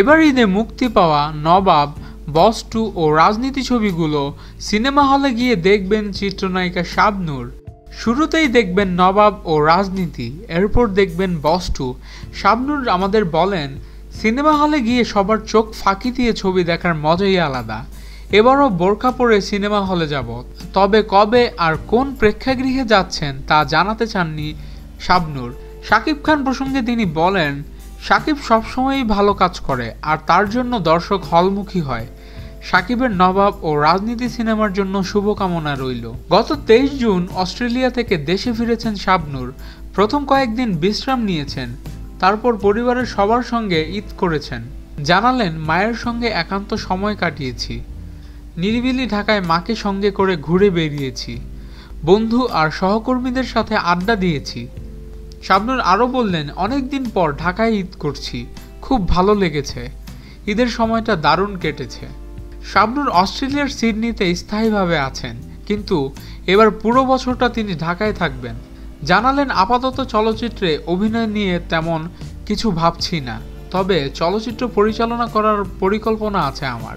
এবার ঈদে মুক্তি পাওয়া নবাব, বস টু ও রাজনীতি ছবিগুলো সিনেমা হলে গিয়ে দেখবেন চিত্রনায়িকা শাবনূর। শুরুতেই দেখবেন নবাব ও রাজনীতি, এরপর দেখবেন বস টু। শাবনূর আমাদের বলেন, সিনেমা হলে গিয়ে সবার চোখ ফাঁকি দিয়ে ছবি দেখার মজাই আলাদা। এবারও বোরখা পরে সিনেমা হলে যাব। তবে কবে আর কোন প্রেক্ষাগৃহে যাচ্ছেন তা জানাতে চাননি শাবনূর। শাকিব খান প্রসঙ্গে তিনি বলেন সাকিব সবসময়ই ভালো কাজ করে, আর তার জন্য দর্শক হলমুখী হয়। সাকিবের নবাব ও রাজনীতি সিনেমার জন্য শুভকামনা রইল। গত তেইশ জুন অস্ট্রেলিয়া থেকে দেশে ফিরেছেন শাবনূর। প্রথম কয়েকদিন বিশ্রাম নিয়েছেন, তারপর পরিবারের সবার সঙ্গে ঈদ করেছেন। জানালেন, মায়ের সঙ্গে একান্ত সময় কাটিয়েছি। নিরিবিলি ঢাকায় মাকে সঙ্গে করে ঘুরে বেরিয়েছি। বন্ধু আর সহকর্মীদের সাথে আড্ডা দিয়েছি। শাবনুর আরও বললেন অনেক দিন পর ঢাকায় ঈদ করছি। খুব ভালো লেগেছে। ঈদের সময়টা দারুণ কেটেছে। শাবনুর অস্ট্রেলিয়ার সিডনিতে স্থায়ীভাবে আছেন, কিন্তু এবার পুরো বছরটা তিনি ঢাকায় থাকবেন। জানালেন, আপাতত চলচ্চিত্রে অভিনয় নিয়ে তেমন কিছু ভাবছি না। তবে চলচ্চিত্র পরিচালনা করার পরিকল্পনা আছে আমার।